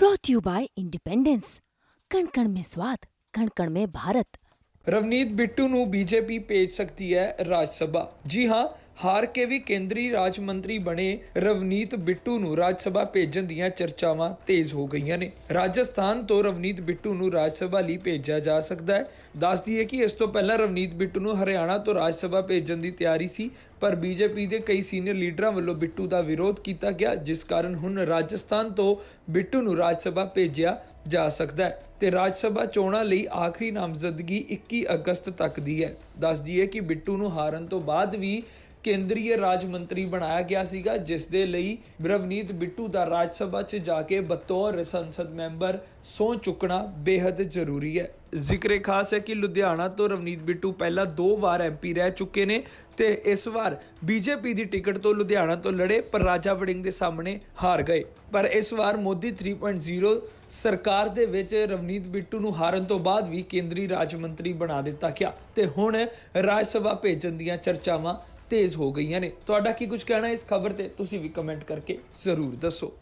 brought to you by Independence. कण कण में स्वाद कण कण में भारत ਰਵਨੀਤ ਬਿੱਟੂ ਨੂੰ ਬੀਜੇਪੀ ਭੇਜ ਸਕਦੀ ਹੈ ਰਾਜ ਸਭਾ ਜੀ ਹਾਂ ਹਾਰ ਕੇ ਵੀ ਕੇਂਦਰੀ ਰਾਜ ਮੰਤਰੀ ਬਣੇ ਰਵਨੀਤ ਬਿੱਟੂ ਨੂੰ ਰਾਜ ਸਭਾ ਭੇਜਣ ਦੀਆਂ ਚਰਚਾਵਾਂ ਤੇਜ਼ ਹੋ ਗਈਆਂ ਨੇ। ਰਾਜਸਥਾਨ ਤੋਂ ਰਵਨੀਤ ਬਿੱਟੂ ਨੂੰ ਰਾਜ ਸਭਾ ਲਈ ਭੇਜਿਆ ਜਾ ਸਕਦਾ ਹੈ। ਦੱਸਦੀ ਹੈ ਕਿ ਇਸ ਤੋਂ ਪਹਿਲਾਂ ਰਵਨੀਤ ਬਿੱਟੂ ਨੂੰ ਹਰਿਆਣਾ ਤੋਂ ਰਾਜ ਸਭਾ ਭੇਜਣ ਦੀ ਤਿਆਰੀ ਸੀ, ਪਰ ਬੀਜੇਪੀ ਦੇ ਕਈ ਸੀਨੀਅਰ ਲੀਡਰਾਂ ਵੱਲੋਂ ਬਿੱਟੂ ਦਾ ਵਿਰੋਧ ਕੀਤਾ ਗਿਆ, ਜਿਸ ਕਾਰਨ ਹੁਣ ਰਾਜਸਥਾਨ ਤੋਂ ਬਿੱਟੂ ਨੂੰ ਰਾਜ ਸਭਾ ਭੇਜਿਆ ਜਾ ਸਕਦਾ ਹੈ ਤੇ ਰਾਜ ਸਭਾ ਚੋਣਾਂ ਲਈ ਆਖਰੀ ਨਾਮਜ਼ਦਗੀ 21 ਅਗਸਤ ਤੱਕ ਦੀ ਹੈ। ਦੱਸਦੀ ਹੈ ਕਿ ਬਿੱਟੂ ਨੂੰ ਹਾਰਨ ਤੋਂ ਬਾਅਦ ਵੀ ਕੇਂਦਰੀ ਰਾਜ ਮੰਤਰੀ ਬਣਾਇਆ ਗਿਆ ਸੀਗਾ, ਜਿਸ ਦੇ ਲਈ ਰਵਨੀਤ ਬਿੱਟੂ ਦਾ ਰਾਜ ਸਭਾ 'ਚ ਜਾ ਕੇ ਬਤੌਰ ਸੰਸਦ ਮੈਂਬਰ ਸਹੁੰ ਚੁੱਕਣਾ ਬੇहद ਜ਼ਰੂਰੀ ਹੈ। ਜ਼ਿਕਰੇ ਖਾਸ ਹੈ ਕਿ ਲੁਧਿਆਣਾ ਤੋਂ ਰਵਨੀਤ ਬਿੱਟੂ ਪਹਿਲਾਂ ਦੋ ਵਾਰ ਐਮਪੀ ਰਹਿ ਚੁੱਕੇ ਨੇ ਤੇ ਇਸ ਵਾਰ ਬੀਜੇਪੀ ਦੀ ਟਿਕਟ ਤੋਂ ਲੁਧਿਆਣਾ ਤੋਂ ਲੜੇ, ਪਰ ਰਾਜਾ ਵੜਿੰਗ ਦੇ ਸਾਹਮਣੇ ਹਾਰ ਗਏ। ਪਰ ਇਸ ਵਾਰ ਮੋਦੀ 3.0 ਸਰਕਾਰ ਦੇ ਵਿੱਚ ਰਵਨੀਤ ਬਿੱਟੂ ਨੂੰ ਹਾਰਨ ਤੋਂ ਬਾਅਦ ਵੀ ਕੇਂਦਰੀ ਰਾਜ ਮੰਤਰੀ ਬਣਾ ਦਿੱਤਾ ਗਿਆ। ਤੇ ਹੁਣ ਰਾਜ ਸਭਾ ਭੇਜਣ ਦੀਆਂ ਚਰਚਾਵਾਂ ਤੇਜ਼ ਹੋ ਗਈਆਂ ਨੇ। ਤੁਹਾਡਾ ਕੀ ਕੁਝ ਕਹਿਣਾ ਇਸ ਖਬਰ ਤੇ? ਤੁਸੀਂ ਵੀ ਕਮੈਂਟ ਕਰਕੇ ਜ਼ਰੂਰ ਦੱਸੋ।